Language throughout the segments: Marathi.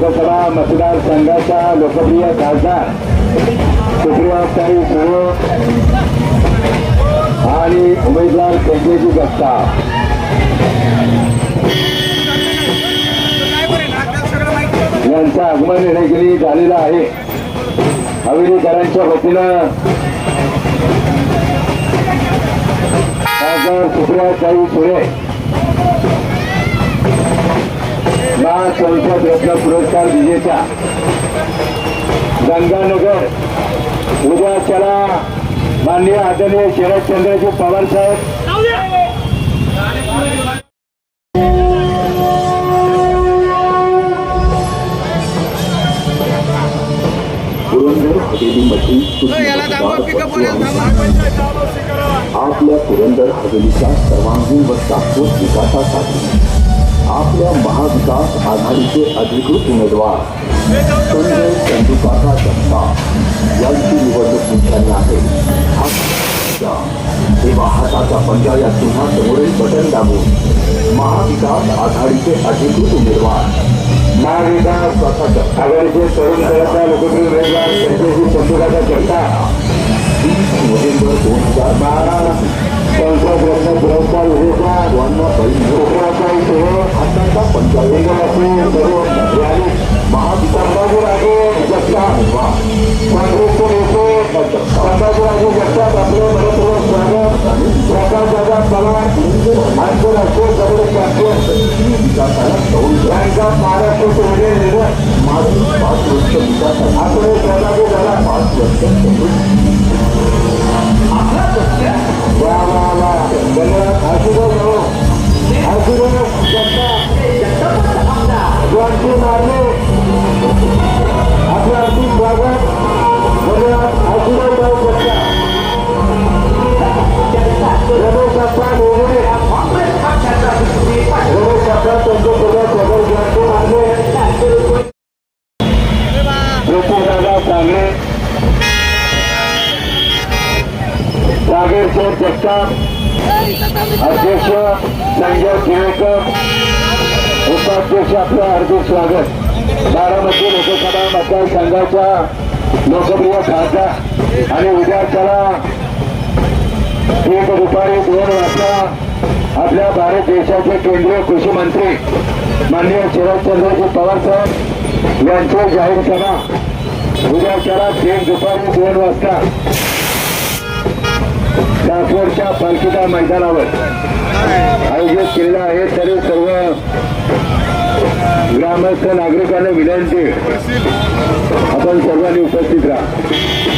लोकसभा मतदारसंघाच्या लोकप्रिय खासदार. सुप्रियाताई सुळे आणि उमेदवार संजयजी जगताप यांचं आगमन येण्यागिरी झालेलं आहे. हवेलीकरांच्या वतीनं. खासदार सुप्रियाताई सुळे पाँच सौ संसद रत्न पुरस्कार विजेता गंगानगर उद्या चला माननीय आदरणीय शरदचंद्रजी पवार साहब। हवेली मधील आपल्या पुरंदर हवेलीच्या सर्वांगीण व शाश्वत विकासासाठी आपल्या महाविकास आघाडीचे अधिकृत उमेदवार संजय चंदुकाका जगताप. यांची निवडणूक निघाली आहे. तेव्हा हाताच्या पंजा या चिन्हासमोरील बटन दाबून महाविकास आघाडीचे अधिकृत उमेदवार महाविकास आघाडीचे तरुण दलाचा लोकप्रिय उमेदवार संजयजी चंद्रकांत जगताप. वीस नोव्हेंबर दोन हज़ार बारा त्यांचा रत्न पुरस्कार विजेत्या वांना बहिणी सुप्रियाताई सुळे हाताचा पंचायत इंग्रजी तरुण जगताप काँग्रेसचे नेते संभाजीराजे जगताप आपले मनपूर्वक स्वागत प्रकाश दादा पवार आंतरराष्ट्रीय कबड्डी चॅम्पियन विकासाला कौल महाराष्ट्राचे वेगळे निधन मागील पाच वर्ष विकासाला आपले सहभागी झाला पाच वर्ष वा हार्दिक सागर शेठ जगताप अध्यक्ष संजय केळकर उपाध्यक्ष आपलं हार्दिक स्वागत. बारामती लोकसभा मतदारसंघाच्या लोकप्रिय खासदार आणि उद्याच्याला एक दुपारी दोन वाजता आपल्या भारत देशाचे केंद्रीय कृषी मंत्री माननीय शरदचंद्रजी पवार साहेब यांची जाहीर सभा. उद्याच्याला तीन दुपारी दोन वाजता सासवडच्या पालखीच्या मैदानावर आयोजित केलेला आहे. तरी सर्व ग्रामस्थ नागरिकांना विनंती. आपण सर्वांनी उपस्थित राहा.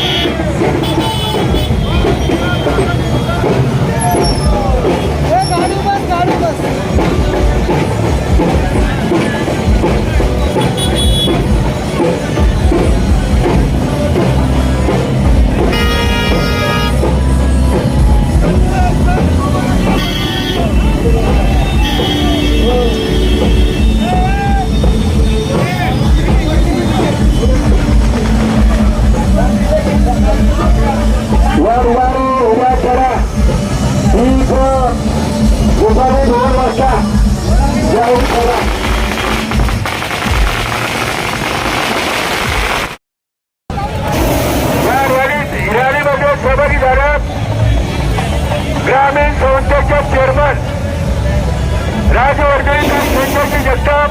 राजवर्धन संजयजी जगताप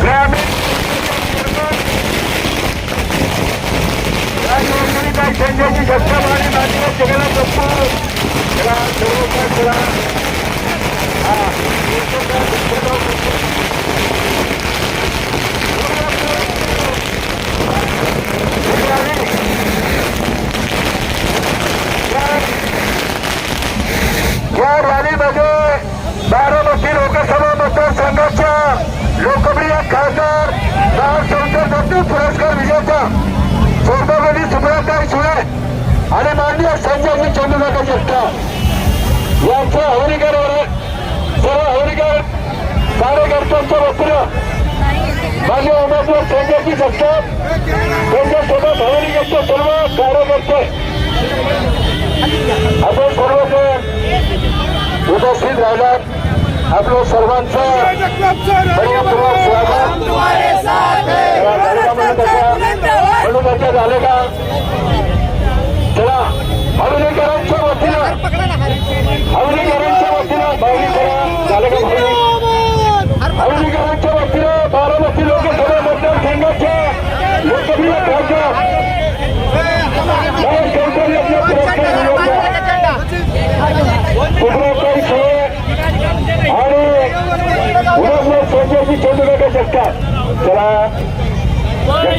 ग्रामीण राजवर्धनी संजयजी जगताप आणि मात्र जगला गप्पू चला सर्वकार चला हा या रॅलीमध्ये बारामती लोकसभा मतदारसंघाच्या लोकप्रिय खासदार महान संसद रत्न विजेता चौदावली सुब्रताई सुळे आणि माननीय संजयजी चंद्रकांत जगताप यांचं हवरीकर सर्व हवरीकर कार्यकर्त्यांच्या वतीनं मान्य उमेदवार संजयजी जगताप त्यांच्यासोबत हवरीकरचे सर्व कार्यकर्ते. आपण सर्वजण उपस्थित राहिलात. आपलं सर्वांचं झाले का? चला भावनेकरांच्या वतीनं भावनेकरांच्या वतीनं भावनेकरण झाले का भावनेकरांच्या वतीनं बारामती लोकसभा मतदारसंघाच्या लोकप्रिय खासदार आणि उदाहरण चंद्रकांत जगताप चला.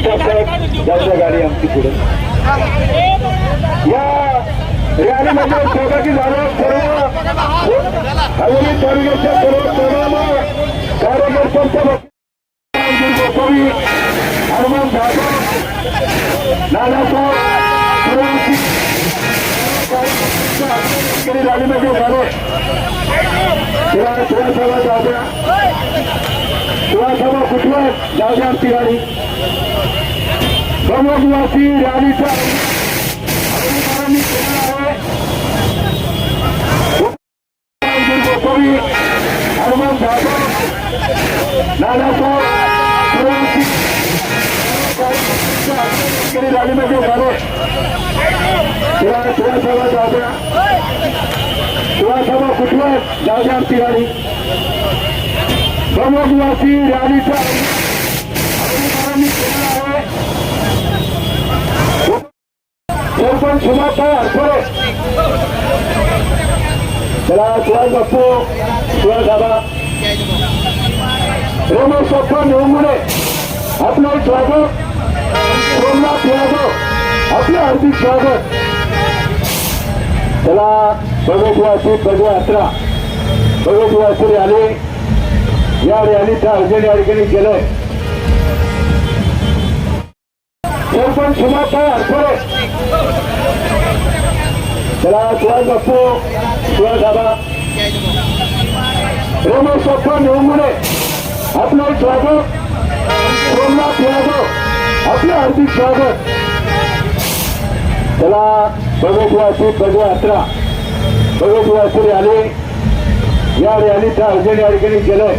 साहेब गाडी आमची पुढे या रॅलीमध्ये सहभागी झाले सर्व हवेली तालुक्याच्या सर्व तरुण कार्यकर्त्यांच्या गोसावी हनुमान जाधव नानासाहेब रॅलीमध्ये झाले तेव्हा जाऊ द्या शिवासभा कुठलं जाऊ द्या आमची गाडी ब्रह्मनिवासी रॅलीचा अधिकाऱ्यांनी केलेला आहे गोसावी हनुमान जाधव नानासाहेब सर्वांची शेतकरी रॅलीमध्ये झाले तेव्हा शिवासभा जाऊ द्या शिवासभा कुठलं जाऊ द्या आमची गाडी ब्रह्मनिवासी रॅलीचा अधिकाऱ्यांनी केलेला आहे सरपंच सुभाषभाई हरपळे चला सुभाष बापू सुभाष दादा. रमेश बाप्पा निवमुळे आपलं स्वागत. सोमनाथ यादव. आपलं हार्दिक स्वागत. चला भगवतवासी पदयात्रा. भगवतवासी रॅली या रॅलीचं आयोजन या ठिकाणी केलंय. सरपंच सुभाषभाई हरपळे त्याला सुभाष बापू सुभाष दादा. रमेश बाप्पा निवमुळे आपलं स्वागत सोमनाथ यादव. आपलं हार्दिक स्वागत. चला भगवतवासी पदयात्रा. भगवतवासी रॅली या रॅलीचं आयोजन या ठिकाणी केलंय.